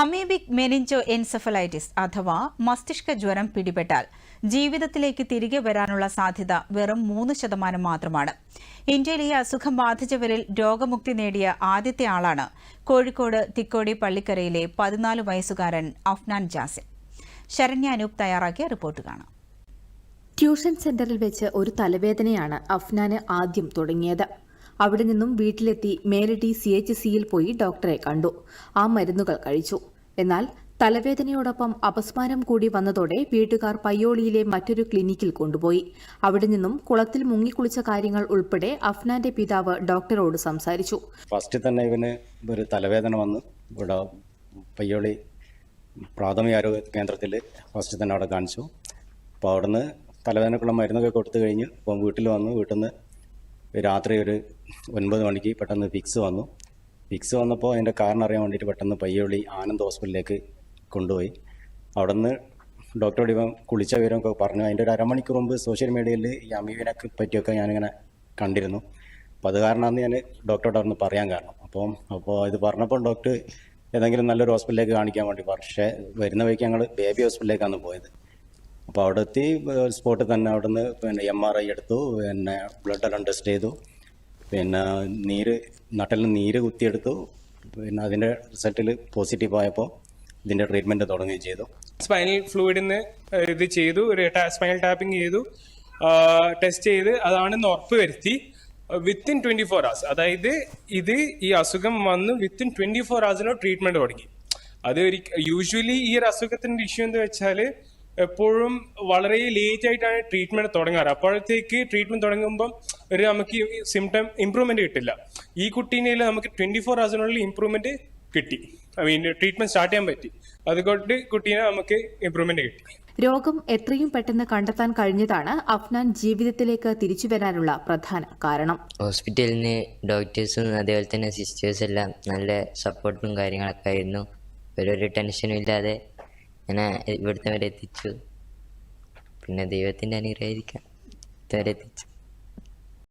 Amoebic meningo encephalitis അഥവാ മസ്തിഷ്ക ജ്വരം പിടിപെട്ടാൽ ജീവിതത്തിലേക്ക് തിരികെ വരാനുള്ള സാധ്യത വെറും മൂന്ന് ശതമാനം മാത്രമാണ്. ഇന്ത്യയിൽ ഈ അസുഖം ബാധിച്ചവരിൽ രോഗമുക്തി നേടിയ ആദ്യത്തെ ആളാണ് കോഴിക്കോട് തിക്കോടി പള്ളിക്കരയിലെ പതിനാല് വയസ്സുകാരൻ അഫ്നാൻ ജാസിൻ ശരണ്യ അനൂപ് തയ്യാറാക്കിയ റിപ്പോർട്ട് കാണാം. ട്യൂഷൻ സെന്ററിൽ വെച്ച് ഒരു തലവേദനയാണ് അഫ്നാന് ആദ്യം തുടങ്ങിയത്. അവിടെ നിന്നും വീട്ടിലെത്തി മേലടി സി എച്ച് സിയിൽ പോയി ഡോക്ടറെ കണ്ടു. ആ മരുന്നുകൾ കഴിച്ചു. എന്നാൽ തലവേദനയോടൊപ്പം അപസ്മാരം കൂടി വന്നതോടെ വീട്ടുകാർ പയ്യോളിയിലെ മറ്റൊരു ക്ലിനിക്കിൽ കൊണ്ടുപോയി. അവിടെ നിന്നും കുളത്തിൽ മുങ്ങിക്കുളിച്ച കാര്യങ്ങൾ ഉൾപ്പെടെ അഫ്നാന്റെ പിതാവ് ഡോക്ടറോട് സംസാരിച്ചു. ഫസ്റ്റ് തന്നെ ഇവന് ഒരു തലവേദന വന്ന്. ഇവിടെ പയ്യോളി പ്രാഥമിക ആരോഗ്യ കേന്ദ്രത്തിൽ ഫസ്റ്റ് തന്നെ അവിടെ കാണിച്ചു. അപ്പോൾ അവിടുന്ന് തലവേദനക്കുള്ള മരുന്നൊക്കെ കൊടുത്തു കഴിഞ്ഞ് ഇപ്പം വീട്ടിൽ വന്നു. വീട്ടിൽ നിന്ന് രാത്രി ഒരു ഒൻപത് മണിക്ക് പെട്ടെന്ന് ഫിക്സ് വന്നു. ഫിക്സ് വന്നപ്പോൾ അതിന്റെ കാരണം അറിയാൻ വേണ്ടിയിട്ട് പെട്ടെന്ന് പയ്യോളി ആനന്ദ് ഹോസ്പിറ്റലിലേക്ക് കൊണ്ടുപോയി. അവിടെ നിന്ന് ഡോക്ടറോട് ഇവൻ കുളിച്ച വിവരമൊക്കെ പറഞ്ഞു. അതിന്റെ ഒരു അരമണിക്കൂർ മുമ്പ് സോഷ്യൽ മീഡിയയിൽ ഈ അമീബിനെ പറ്റിയൊക്കെ ഞാനിങ്ങനെ കണ്ടിരുന്നു. അപ്പോൾ അത് കാരണമാണ് ഞാൻ ഡോക്ടറോട് അവിടെ പറയാൻ കാരണം. അപ്പം അപ്പോൾ ഇത് പറഞ്ഞപ്പോൾ ഡോക്ടർ ഏതെങ്കിലും നല്ലൊരു ഹോസ്പിറ്റലിലേക്ക് കാണിക്കാൻ വേണ്ടി. പക്ഷേ വരുന്ന വഴിക്ക് ഞങ്ങൾ ബേബി ഹോസ്പിറ്റലിലേക്കാണ് പോയത്. അപ്പോൾ അവിടെ എത്തി സ്പോട്ടിൽ തന്നെ അവിടെ നിന്ന് പിന്നെ എം ആർ ഐ എടുത്തു പിന്നെ ബ്ലഡ് എല്ലാം ടെസ്റ്റ് ചെയ്തു. പിന്നെ നീര് നട്ടലിന് നീര് കുത്തിയെടുത്തു. പിന്നെ അതിന്റെ റിസൾട്ടിൽ പോസിറ്റീവ് ആയപ്പോൾ ഇതിന്റെ ട്രീറ്റ്മെന്റ് തുടങ്ങുകയും ചെയ്തു. സ്പൈനൽ ഫ്ലൂയിഡിന് ഇത് ചെയ്തു ഒരു സ്പൈനൽ ടാപ്പിംഗ് ചെയ്തു. ടെസ്റ്റ് ചെയ്ത് അതാണെന്ന് ഉറപ്പ് വരുത്തി. വിത്തിൻ ട്വന്റി ഫോർ അവേഴ്സ് അതായത് ഇത് ഈ അസുഖം വന്ന് വിത്തിൻ ട്വന്റി ഫോർ അവേഴ്സിനോ ട്രീറ്റ്മെന്റ് തുടങ്ങി. അത് ഒരു യൂഷ്വലി ഈ ഒരു അസുഖത്തിന്റെ ഇഷ്യൂ എന്ന് വെച്ചാൽ എപ്പോഴും വളരെ ലേറ്റ് ആയിട്ടാണ് ട്രീറ്റ്മെന്റ് തുടങ്ങാറ്. അപ്പോഴത്തേക്ക് ട്രീറ്റ്മെന്റ് തുടങ്ങുമ്പം ഒരു നമുക്ക് സിംറ്റം ഇമ്പ്രൂവ്മെന്റ് കിട്ടില്ല. ഈ കുട്ടീനെ നമുക്ക് ട്വന്റി ഫോർ ഹവേഴ്സിനുള്ളിൽ ഇമ്പ്രൂവ്മെന്റ് കിട്ടി. ഐ മീൻ ട്രീറ്റ്മെന്റ് സ്റ്റാർട്ട് ചെയ്യാൻ പറ്റി. അതുകൊണ്ട് കുട്ടീനെ നമുക്ക് ഇമ്പ്രൂവ്മെന്റ് കിട്ടി. രോഗം എത്രയും പെട്ടെന്ന് കണ്ടെത്താൻ കഴിഞ്ഞതാണ്. അഫ്നാൻ ജീവിതത്തിലേക്ക് തിരിച്ചു വരാനുള്ള പ്രധാന കാരണം. ഹോസ്പിറ്റലിന് ഡോക്ടേഴ്സും അതേപോലെ തന്നെ സിസ്റ്റേഴ്സ് എല്ലാം നല്ല സപ്പോർട്ടും കാര്യങ്ങളൊക്കെ ആയിരുന്നു. ഒരു ടെൻഷനും ഇല്ലാതെ എന്നെ ഇവിടുത്തെ വരെ എത്തിച്ചു പിന്നെ ദൈവത്തിന്റെ അനുഗ്രഹമായിരിക്കാം. ഇതുവരെ എത്തിച്ചു.